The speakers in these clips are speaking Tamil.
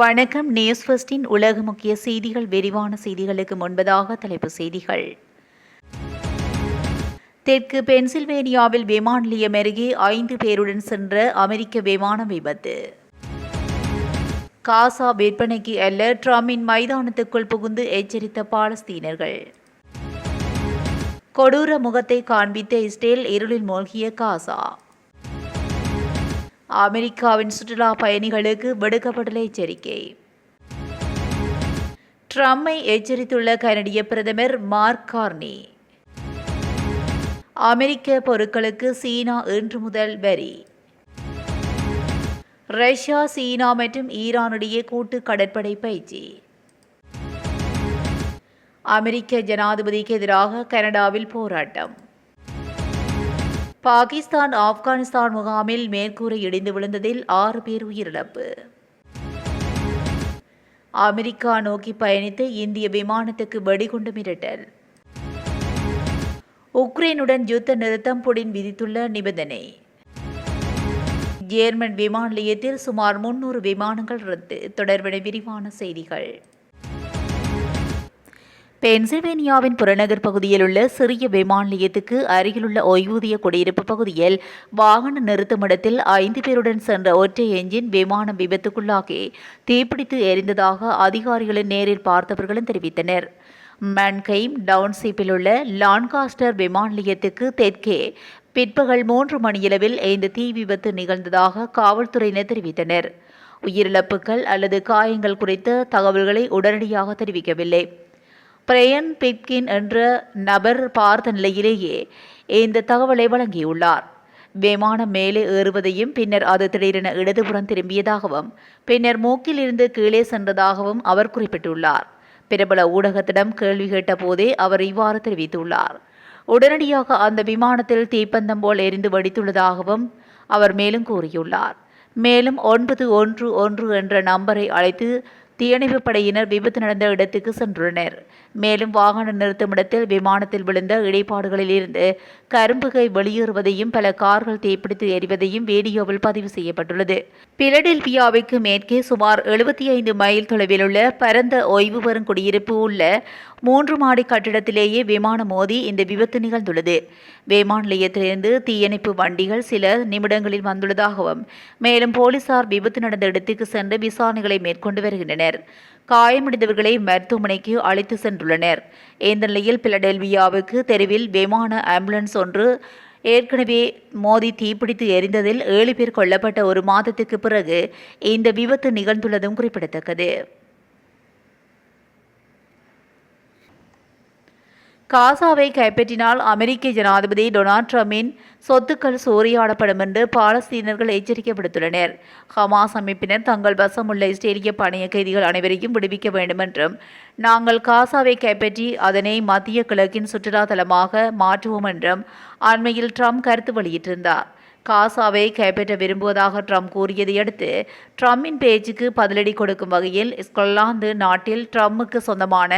வணக்கம். நியூஸ் ஃபர்ஸ்டின் உலக முக்கிய செய்திகள் விரிவான செய்திகளுக்கு முன்பதாக தலைப்பு செய்திகள். தெற்கு பென்சில்வேனியாவில் விமான நிலையம் அருகே ஐந்து பேருடன் சென்ற அமெரிக்க விமானம் விபத்து. காசா விற்பனைக்கு அல்ல ட்ரம்பின் மைதானத்துக்குள் புகுந்து எச்சரித்த பாலஸ்தீனர்கள். கொடூர முகத்தை காண்பித்த இஸ்ரேல் இருளில் மூழ்கிய காசா. அமெரிக்காவின் சுற்றுலா பயணிகளுக்கு விடுக்கப்பட்டுள்ள எச்சரிக்கை. ட்ரம்பை எச்சரித்துள்ள கனடிய பிரதமர் மார்க் கார்னி. அமெரிக்க பொருட்களுக்கு சீனா இன்று முதல் வரி. ரஷ்யா சீனா மற்றும் ஈரானுடைய கூட்டு கடற்படை பயிற்சி. அமெரிக்க ஜனாதிபதிக்கு எதிராக கனடாவில் போராட்டம். பாகிஸ்தான் ஆப்கானிஸ்தான் முகாமில் மேற்கூரை இடிந்து விழுந்ததில் ஆறு பேர் உயிரிழப்பு. அமெரிக்கா நோக்கி பயணித்து இந்திய விமானத்துக்கு வெடிகுண்டு மிரட்டல். உக்ரைனுடன் யுத்த நிறுத்தம் புடின் விதித்துள்ள நிபந்தனை. ஜேர்மன் விமான நிலையத்தில் சுமார் முன்னூறு விமானங்கள் ரத்து. தொடர்புடைய விரிவான செய்திகள். பென்சில்வேனியாவின் புறநகர் பகுதியில் உள்ள சிறிய விமான நிலையத்துக்கு அருகிலுள்ள ஓய்வூதிய குடியிருப்பு பகுதியில் வாகன நிறுத்துமிடத்தில் ஐந்து பேருடன் சென்ற ஒற்றை எஞ்சின் விமானம் விபத்துக்குள்ளாகி தீப்பிடித்து எரிந்ததாக அதிகாரிகளின் நேரில் பார்த்தவர்களும் தெரிவித்தனர். மன்கைம் டவுன்ஷிப்பில் உள்ள லான்காஸ்டர் விமான நிலையத்துக்கு தெற்கே பிற்பகல் மூன்று மணியளவில் இந்த தீ விபத்து நிகழ்ந்ததாக காவல்துறையினர் தெரிவித்தனர். உயிரிழப்புகள் அல்லது காயங்கள் குறித்த தகவல்களை உடனடியாக தெரிவிக்கவில்லை. பிரயன் பிட்கின் என்ற நபர் பார்த்த நிலையிலேயே இந்த தகவலை வழங்கியுள்ளார். விமானம் மேலே ஏறுவதையும் பின்னர் அது திடீரென இடதுபுறம் திரும்பியதாகவும் பின்னர் மூக்கில் இருந்து கீழே சென்றதாகவும் அவர் குறிப்பிட்டுள்ளார். பிரபல ஊடகத்திடம் கேள்வி கேட்ட போதே அவர் இவ்வாறு தெரிவித்துள்ளார். உடனடியாக அந்த விமானத்தில் தீப்பந்தம் போல் எரிந்து வெடித்துள்ளதாகவும் அவர் மேலும் கூறியுள்ளார். மேலும் ஒன்பது ஒன்று ஒன்று என்ற நம்பரை அழைத்து தீயணைப்பு படையினர் விபத்து நடந்த இடத்துக்கு சென்றுள்ளனர். மேலும் வாகன நிறுத்துமிடத்தில் விமானத்தில் விழுந்த இடைப்பாடுகளில் இருந்து கரும்புகை வெளியேறுவதையும் பல கார்கள் தீப்பிடித்து எரிவதையும் வீடியோவில் பதிவு செய்யப்பட்டுள்ளது. பிலடெல்பியாவுக்கு மேற்கே சுமார் எழுபத்தி ஐந்து மைல் தொலைவில் உள்ள பரந்த ஓய்வு பெறும் குடியிருப்பு உள்ள மூன்று மாடி கட்டிடத்திலேயே விமானம் மோதி இந்த விபத்து நிகழ்ந்துள்ளது. விமான நிலையத்திலிருந்து தீயணைப்பு வண்டிகள் சில நிமிடங்களில் வந்துள்ளதாகவும் மேலும் போலீசார் விபத்து நடந்த இடத்துக்கு சென்று விசாரணைகளை மேற்கொண்டு வருகின்றனர். காயமடைந்தவர்களை மருத்துவமனைக்கு அழைத்து சென்றுள்ளனர். இந்த நிலையில் பிலடெல்வியாவுக்கு தெருவில் விமான ஆம்புலன்ஸ் ஒன்று ஏற்கனவே மோதி தீப்பிடித்து எரிந்ததில் ஏழு பேர் கொல்லப்பட்ட ஒரு மாதத்துக்கு பிறகு இந்த விபத்து நிகழ்ந்துள்ளதும் குறிப்பிடத்தக்கது. காசாவை கைப்பற்றினால் அமெரிக்க ஜனாதிபதி டொனால்ட் ட்ரம்பின் சொத்துக்கள் சூறையாடப்படும் என்று பாலஸ்தீனர்கள் எச்சரிக்கை விடுத்துள்ளனர் ஹமாஸ் அமைப்பினர் தங்கள் வசம் உள்ள இஸ்ரேலிய பணைய கைதிகள் அனைவரையும் விடுவிக்க வேண்டும் என்றும் நாங்கள் காசாவை கைப்பற்றி அதனை மத்திய கிழக்கின் சுற்றுலா தலமாக மாற்றுவோம் என்றும் அண்மையில் ட்ரம்ப் கருத்து வெளியிட்டிருந்தார். காசாவை கைப்பற்ற விரும்புவதாக ட்ரம்ப் கூறியதை அடுத்து ட்ரம்பின் பேச்சுக்கு பதிலடி கொடுக்கும் வகையில் ஸ்கொல்லாந்து நாட்டில் ட்ரம்முக்கு சொந்தமான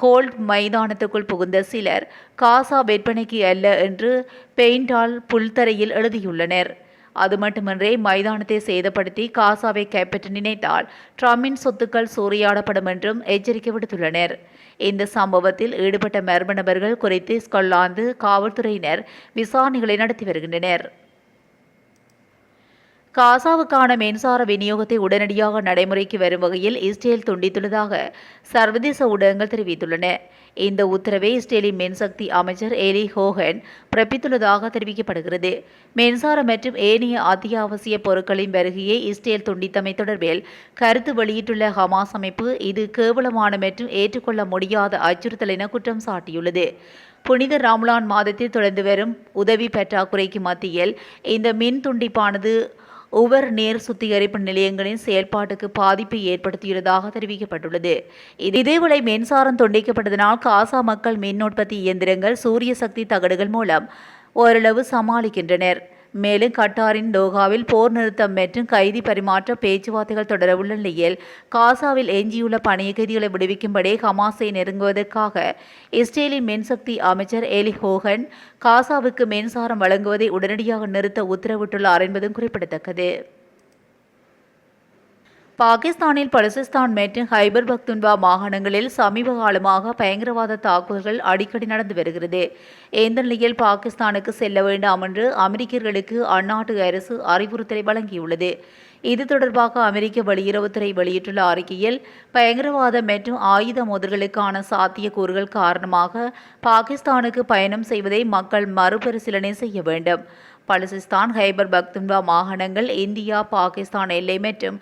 ஹோல்ட் மைதானத்துக்குள் புகுந்த சிலர் காசா விற்பனைக்கு அல்ல என்று பெயிண்டால் புல்தரையில் எழுதியுள்ளனர். அது மட்டுமின்றி மைதானத்தை சேதப்படுத்தி காசாவை கைப்பற்ற நினைத்தால் ட்ரம்பின் சொத்துக்கள் சூறையாடப்படும் என்றும் எச்சரிக்கை விடுத்துள்ளனர். இந்த சம்பவத்தில் ஈடுபட்ட மர்ம நபர்கள் குறித்து ஸ்கொல்லாந்து காவல்துறையினர் விசாரணைகளை நடத்தி வருகின்றனர். காசாவுக்கான மின்சார விநியோகத்தை உடனடியாக நடைமுறைக்கு வரும் வகையில் இஸ்ரேல் துண்டித்துள்ளதாக சர்வதேச ஊடகங்கள் தெரிவித்துள்ளன. இந்த உத்தரவை இஸ்ரேலின் மின்சக்தி அமைச்சர் ஏலி ஹோகன் பிறப்பித்துள்ளதாக தெரிவிக்கப்படுகிறது. மின்சாரம் மற்றும் ஏனைய அத்தியாவசிய பொருட்களின் வருகையை இஸ்ரேல் துண்டித்தமை தொடர்பில் கருத்து வெளியிட்டுள்ள ஹமாஸ் அமைப்பு இது கேவலமான மற்றும் ஏற்றுக்கொள்ள முடியாத அச்சுறுத்தல் என குற்றம் சாட்டியுள்ளது. புனித ராம்லான் மாதத்தில் தொடர்ந்து வரும் உதவி பற்றாக்குறைக்கு மத்தியில் இந்த மின் துண்டிப்பானது உவர் நீர் சுத்திகரிப்பு நிலையங்களின் செயல்பாட்டுக்கு பாதிப்பை ஏற்படுத்தியுள்ளதாக தெரிவிக்கப்பட்டுள்ளது. இதேவேளை மின்சாரம் துண்டிக்கப்பட்டதனால் காசா மக்கள் மின் உற்பத்தி இயந்திரங்கள் சூரிய சக்தி தகடுகள் மூலம் ஓரளவு சமாளிக்கின்றனர். மேலும் கட்டாரின் டோகாவில் போர் நிறுத்தம் மற்றும் கைதி பரிமாற்ற பேச்சுவார்த்தைகள் தொடரவுள்ள நிலையில் காசாவில் எஞ்சியுள்ள பணிய கைதிகளை விடுவிக்கும்படி ஹமாஸை நெருங்குவதற்காக இஸ்ரேலின் மின்சக்தி அமைச்சர் எலி ஹோகன் காசாவுக்கு மின்சாரம் வழங்குவதை உடனடியாக நிறுத்த உத்தரவிட்டுள்ளார் என்பதும் குறிப்பிடத்தக்கது. பாகிஸ்தானில் பலுசிஸ்தான் மற்றும் ஹைபர் பக்துன்வா மாகாணங்களில் சமீப காலமாக பயங்கரவாத தாக்குதல்கள் அடிக்கடி நடந்து வருகிறது. இந்த நிலையில் பாகிஸ்தானுக்கு செல்ல வேண்டாம் என்று அமெரிக்கர்களுக்கு அந்நாட்டு அரசு அறிவுறுத்தலை வழங்கியுள்ளது. இது தொடர்பாக அமெரிக்க வெளியுறவுத்துறை வெளியிட்டுள்ள அறிக்கையில் பயங்கரவாத மற்றும் ஆயுத மோதல்களுக்கான சாத்தியக்கூறுகள் காரணமாக பாகிஸ்தானுக்கு பயணம் செய்வதை மக்கள் மறுபரிசீலனை செய்ய வேண்டும். பலுசிஸ்தான் ஹைபர் பக்துன்வா மாகாணங்கள் இந்தியா பாகிஸ்தான் எல்லை மற்றும்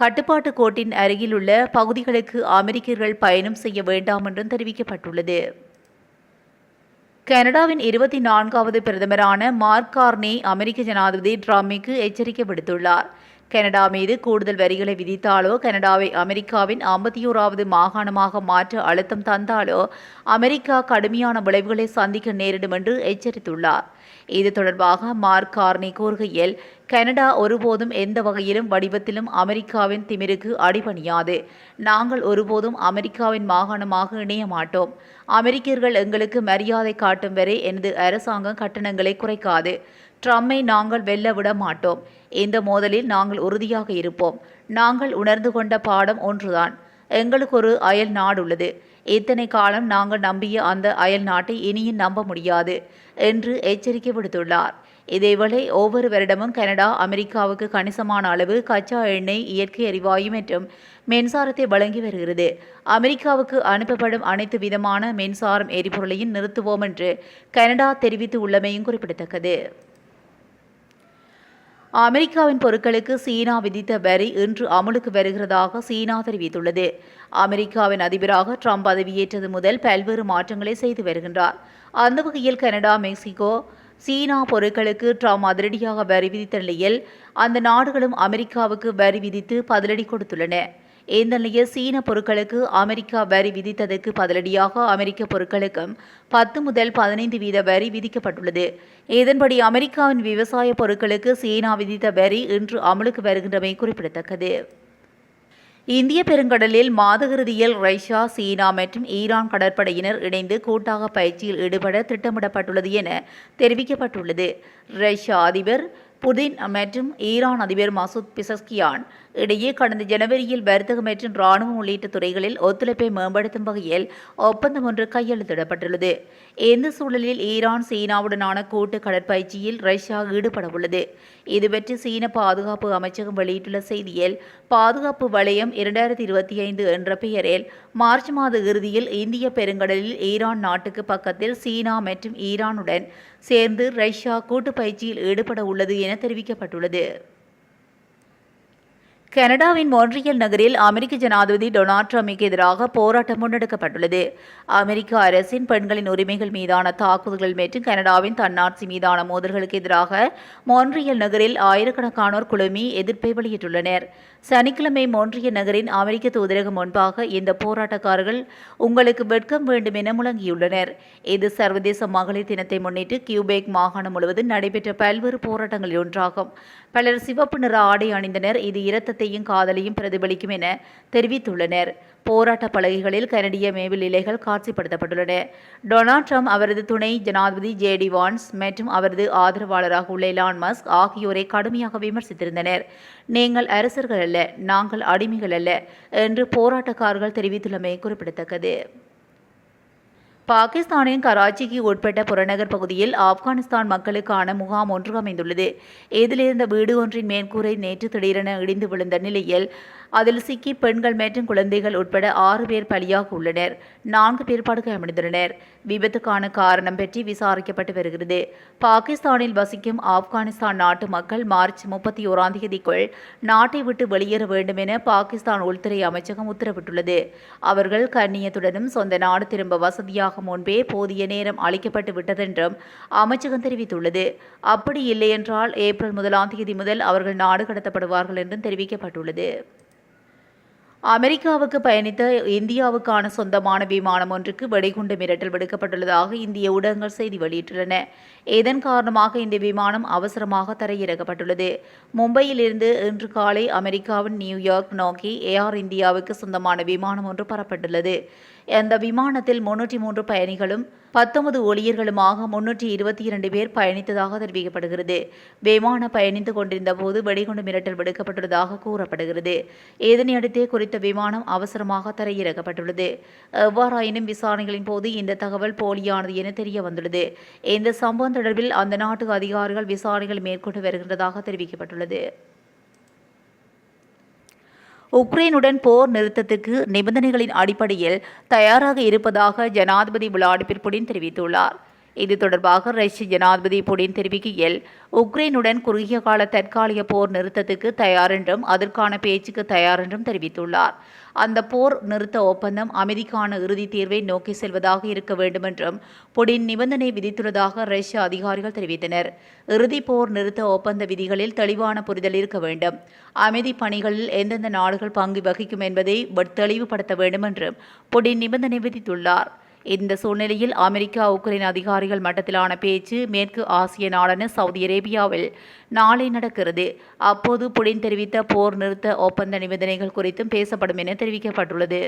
கட்டுப்பாட்டு கோட்டின் அருகிலுள்ள பகுதிகளுக்கு அமெரிக்கர்கள் பயணம் செய்ய வேண்டாம் என்றும் தெரிவிக்கப்பட்டுள்ளது. கனடாவின் இருபத்தி நான்காவது பிரதமரான மார்க் கார்னே அமெரிக்க ஜனாதிபதி ட்ரம்பிற்கு எச்சரிக்கை விடுத்துள்ளார். கனடா மீது கூடுதல் வரிகளை விதித்தாலோ கனடாவை அமெரிக்காவின் ஐம்பத்தி ஓராவது மாகாணமாக மாற்ற அழுத்தம் தந்தாலோ அமெரிக்கா கடுமையான விளைவுகளை சந்திக்க நேரிடும் என்று எச்சரித்துள்ளார். இது தொடர்பாக மார்க் கார்னி கூறுகையில் கனடா ஒருபோதும் எந்த வகையிலும் வடிவத்திலும் அமெரிக்காவின் திமிருக்கு அடிபணியாது. நாங்கள் ஒருபோதும் அமெரிக்காவின் மாகாணமாக இணைய மாட்டோம். அமெரிக்கர்கள் எங்களுக்கு மரியாதை காட்டும் வரை எனது அரசாங்கம் கட்டணங்களை குறைக்காது. ட்ரம்மை நாங்கள் வெல்ல விட மாட்டோம். இந்த மோதலில் நாங்கள் உறுதியாக இருப்போம். நாங்கள் உணர்ந்து கொண்ட பாடம் ஒன்றுதான். எங்களுக்கு ஒரு அயல் நாடு உள்ளது இத்தனை காலம் நாங்கள் நம்பிய அந்த அயல் நாட்டை இனியும் நம்ப முடியாது என்று எச்சரிக்கை விடுத்துள்ளார். இதேவேளை ஒவ்வொரு வருடமும் கனடா அமெரிக்காவுக்கு கணிசமான அளவு கச்சா எண்ணெய் இயற்கை எரிவாயு மற்றும் மின்சாரத்தை வழங்கி வருகிறது. அமெரிக்காவுக்கு அனுப்பப்படும் அனைத்து விதமான மின்சாரம் எரிபொருளையும் நிறுத்துவோம் என்று கனடா தெரிவித்து உள்ளமையும் குறிப்பிடத்தக்கது. அமெரிக்காவின் பொருட்களுக்கு சீனா விதித்த வரி இன்று அமலுக்கு வருகிறதாக சீனா தெரிவித்துள்ளது. அமெரிக்காவின் அதிபராக ட்ரம்ப் பதவியேற்றது முதல் பல்வேறு மாற்றங்களை செய்து வருகின்றார். அந்த வகையில் கனடா மெக்சிகோ சீனா பொருட்களுக்கு ட்ரம்ப் அதிரடியாக வரி விதித்த நிலையில் அந்த நாடுகளும் அமெரிக்காவுக்கு வரி விதித்து பதிலடி கொடுத்துள்ளன. இந்த நிலையில் சீன பொருட்களுக்கு அமெரிக்கா வரி விதித்ததற்கு பதிலடியாக அமெரிக்க பொருட்களுக்கும் பத்து முதல் பதினைந்து வீத வரி விதிக்கப்பட்டுள்ளது. இதன்படி அமெரிக்காவின் விவசாய பொருட்களுக்கு சீனா விதித்த வரி இன்று அமலுக்கு வருகின்றமை குறிப்பிடத்தக்கது. இந்திய பெருங்கடலில் மாதகிருதியில் ரஷ்யா சீனா மற்றும் ஈரான் கடற்படையினர் இணைந்து கூட்டாக பயிற்சியில் ஈடுபட திட்டமிடப்பட்டுள்ளது என தெரிவிக்கப்பட்டுள்ளது. ரஷ்யா அதிபர் புதின் மற்றும் ஈரான் அதிபர் மசூத் பிசஸ்கியான் இடையே கடந்த ஜனவரியில் வர்த்தகம் மற்றும் ராணுவம் உள்ளிட்ட துறைகளில் ஒத்துழைப்பை மேம்படுத்தும் வகையில் ஒப்பந்தம் ஒன்று கையெழுத்திடப்பட்டுள்ளது. இந்த சூழலில் ஈரான் சீனாவுடனான கூட்டு கடற்பயிற்சியில் ரஷ்யா ஈடுபட உள்ளது. இதுபற்றி சீன பாதுகாப்பு அமைச்சகம் வெளியிட்டுள்ள செய்தியில் பாதுகாப்பு வளையம் இரண்டாயிரத்தி இருபத்தி ஐந்து என்ற பெயரில் மார்ச் மாத இறுதியில் இந்திய பெருங்கடலில் ஈரான் நாட்டுக்கு பக்கத்தில் சீனா மற்றும் ஈரானுடன் சேர்ந்து ரஷ்யா கூட்டு பயிற்சியில் ஈடுபட உள்ளது என தெரிவிக்கப்பட்டுள்ளது. கனடாவின் மொன்றியல் நகரில் அமெரிக்க ஜனாதிபதி டொனால்ட் ட்ரம்பிற்கு எதிராக போராட்டம் முன்னெடுக்கப்பட்டுள்ளது. அமெரிக்க அரசின் பெண்களின் உரிமைகள் மீதான தாக்குதல்கள் மற்றும் கனடாவின் தன்னாட்சி மீதான மோதல்களுக்கு எதிராக மொன்றியல் நகரில் ஆயிரக்கணக்கானோர் குழுமி எதிர்ப்பை வெளியிட்டுள்ளனர். சனிக்கிழமை மோன்றிய நகரின் அமெரிக்க தூதரகம் முன்பாக இந்த போராட்டக்காரர்கள் உங்களுக்கு வெட்கம் வேண்டும் என முழங்கியுள்ளனர். இது சர்வதேச மகளிர் தினத்தை முன்னிட்டு கியூபேக் மாகாணம் முழுவதும் நடைபெற்ற பல்வேறு போராட்டங்களில் ஒன்றாகும். பலர் சிவப்பு நிற ஆடை அணிந்தனர். இது இரத்தத்தையும் காதலையும் பிரதிபலிக்கும் என தெரிவித்துள்ளனர். போராட்ட பலகைகளில் கனடிய மேவில் இலைகள் காட்சிப்படுத்தப்பட்டுள்ளன. டொனால்ட் ட்ரம்ப் அவரது துணை ஜனாதிபதி ஜே டி வான்ஸ் மற்றும் அவரது ஆதரவாளராக உள்ள எலான் மஸ்க் ஆகியோரை கடுமையாக விமர்சித்திருந்தனர். நீங்கள் அரசர்கள் அல்ல நாங்கள் அடிமைகள் அல்ல என்று போராட்டக்காரர்கள் தெரிவித்துள்ளமை குறிப்பிடத்தக்கது. பாகிஸ்தானின் கராச்சிக்கு உட்பட்ட புறநகர் பகுதியில் ஆப்கானிஸ்தான் மக்களுக்கான முகாம் ஒன்று அமைந்துள்ளது. இதிலிருந்த வீடு ஒன்றின் மேற்கூரை நேற்று திடீரென இடிந்து விழுந்த நிலையில் அதில் சிக்கி பெண்கள் மற்றும் குழந்தைகள் உட்பட ஆறு பேர் பலியாக உள்ளனர். நான்கு பேர் படுகாயமடைந்துள்ளனர் விபத்துக்கான காரணம் பற்றி விசாரிக்கப்பட்டு வருகிறது. பாகிஸ்தானில் வசிக்கும் ஆப்கானிஸ்தான் நாட்டு மக்கள் மார்ச் முப்பத்தி ஓராம் தேதிக்குள் நாட்டை விட்டு வெளியேற வேண்டும் என பாகிஸ்தான் உள்துறை அமைச்சகம் உத்தரவிட்டுள்ளது. அவர்கள் கண்ணியத்துடனும் சொந்த நாடு திரும்ப வசதியாக முன்பே போதிய நேரம் அளிக்கப்பட்டு விட்டதென்றும் அமைச்சகம் தெரிவித்துள்ளது. அப்படி இல்லையென்றால் ஏப்ரல் முதலாம் தேதி முதல் அவர்கள் நாடு கடத்தப்படுவார்கள் என்றும் தெரிவிக்கப்பட்டுள்ளது. அமெரிக்காவுக்கு பயணித்த இந்தியாவுக்கான சொந்தமான விமானம் ஒன்றுக்கு வெடிகுண்டு மிரட்டல் விடுக்கப்பட்டுள்ளதாக இந்திய ஊடகங்கள் செய்தி வெளியிட்டுள்ளன. இதன் காரணமாக இந்த விமானம் அவசரமாக தரையிறக்கப்பட்டுள்ளது. மும்பையிலிருந்து இன்று காலை அமெரிக்காவின் நியூயார்க் நோக்கி ஏஆர் இந்தியாவுக்கு சொந்தமான விமானம் ஒன்று புறப்பட்டுள்ளது அந்த விமானத்தில் முன்னூற்றி மூன்று பயணிகளும் பத்தொன்பது ஊழியர்களுமாக முன்னூற்றி இருபத்தி இரண்டு பேர் பயணித்ததாக தெரிவிக்கப்படுகிறது. விமானம் பயணித்து கொண்டிருந்த போது வெடிகுண்டு மிரட்டல் விடுக்கப்பட்டுள்ளதாக கூறப்படுகிறது. இதனையடுத்தே குறித்த விமானம் அவசரமாக தரையிறக்கப்பட்டுள்ளது. எவ்வாறாயினும் விசாரணைகளின் போது இந்த தகவல் போலியானது என தெரிய வந்துள்ளது இந்த சம்பவம் தொடர்பில் அந்த நாட்டு அதிகாரிகள் விசாரணைகள் மேற்கொண்டு வருகின்றதாக தெரிவிக்கப்பட்டுள்ளது. உக்ரைனுடன் போர் நிறுத்தத்துக்கு நிபந்தனைகளின் அடிப்படையில் தயாராக இருப்பதாக ஜனாதிபதி விளாடிமிர் புடின் தெரிவித்துள்ளார். இது தொடர்பாக ரஷ்ய ஜனாதிபதி புடின் தெரிவிக்கையில் உக்ரைனுடன் குறுகிய கால தற்காலிக போர் நிறுத்தத்துக்கு தயார் என்றும் அதற்கான பேச்சுக்கு தயார் என்றும் தெரிவித்துள்ளார். அந்த போர் நிறுத்த ஒப்பந்தம் அமைதிக்கான இறுதி தீர்வை நோக்கி செல்வதாக இருக்க வேண்டும் என்றும் புடின் நிபந்தனை விதித்துள்ளதாக ரஷ்ய அதிகாரிகள் தெரிவித்தனர். இறுதி போர் நிறுத்த ஒப்பந்த விதிகளில் தெளிவான புரிதல் இருக்க வேண்டும். அமைதி பணிகளில் எந்தெந்த நாடுகள் பங்கு வகிக்கும் என்பதை தெளிவுபடுத்த வேண்டும் என்றும் புடின் நிபந்தனை விதித்துள்ளார். இந்த சூழ்நிலையில் அமெரிக்கா உக்ரைன் அதிகாரிகள் மட்டத்திலான பேச்சு மேற்கு ஆசிய நாடான சவுதி அரேபியாவில் நாளை நடக்கிறது. அப்போது புடின் தெரிவித்த போர் நிறுத்த ஒப்பந்த நிபந்தனைகள் குறித்தும் பேசப்படும் என தெரிவிக்கப்பட்டுள்ளது.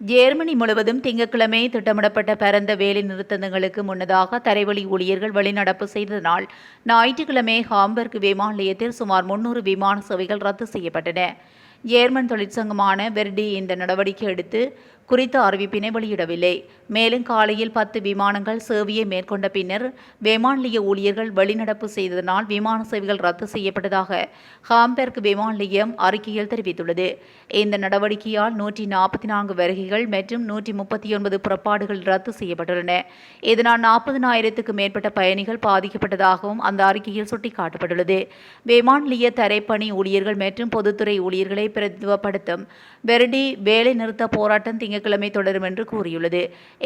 ஜேர்மனி முழுவதும் திங்கட்கிழமை திட்டமிடப்பட்ட பரந்த வேலை நிறுத்தங்களுக்கு முன்னதாக தரைவழி ஊழியர்கள் வெளிநடப்பு செய்ததனால் ஞாயிற்றுக்கிழமை ஹாம்பர்க் விமான நிலையத்தில் சுமார் முன்னூறு விமான சேவைகள் ரத்து செய்யப்பட்டன. ஜேர்மன் தொழிற்சங்கமான வெர்டி இந்த நடவடிக்கை எடுத்து குறித்த அறிவிப்பினை வெளியிடவில்லை. மேலும் காலையில் பத்து விமானங்கள் சேவையை மேற்கொண்ட பின்னர் விமான நிலைய ஊழியர்கள் வெளிநடப்பு செய்ததனால் விமான சேவைகள் ரத்து செய்யப்பட்டதாக ஹாம்பெர்க் விமான நிலையம் அறிக்கையில் தெரிவித்துள்ளது. இந்த நடவடிக்கையால் நூற்றி நாற்பத்தி நான்கு வருகைகள் மற்றும் நூற்றி முப்பத்தி ஒன்பது புறப்பாடுகள் ரத்து செய்யப்பட்டுள்ளன. இதனால் நாற்பதினாயிரத்துக்கு மேற்பட்ட பயணிகள் பாதிக்கப்பட்டதாகவும் அந்த அறிக்கையில் சுட்டிக்காட்டப்பட்டுள்ளது. விமான நிலைய தரைப்பணி ஊழியர்கள் மற்றும் பொதுத்துறை ஊழியர்களை பிரதிநிதித்துவப்படுத்தும் வெரடி வேலை நிறுத்த போராட்டம் திங்கட்கிழமை தொடரும் என்று கூறியுள்ளது.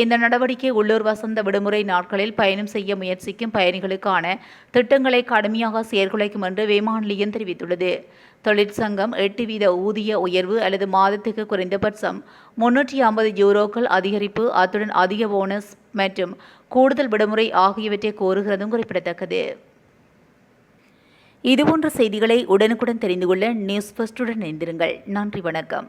இந்த நடவடிக்கை உள்ளூர் வசந்த விடுமுறை நாட்களில் பயணம் செய்ய முயற்சிக்கும் பயணிகளுக்கான திட்டங்களை கடுமையாக செயற்குலைக்கும் என்று விமான நிலையம் தெரிவித்துள்ளது தொழிற்சங்கம் எட்டு வீத ஊதிய உயர்வு அல்லது மாதத்துக்கு குறைந்தபட்சம் முன்னூற்றி ஐம்பது யூரோக்கள் அதிகரிப்பு அத்துடன் அதிக போனஸ் மற்றும் கூடுதல் விடுமுறை ஆகியவற்றை கோருகிறதும் குறிப்பிடத்தக்கது. இதுபோன்ற செய்திகளை உடனுக்குடன் தெரிந்து கொள்ள நியூஸ் ஃபர்ஸ்டுடன் இணைந்திருங்கள். நன்றி வணக்கம்.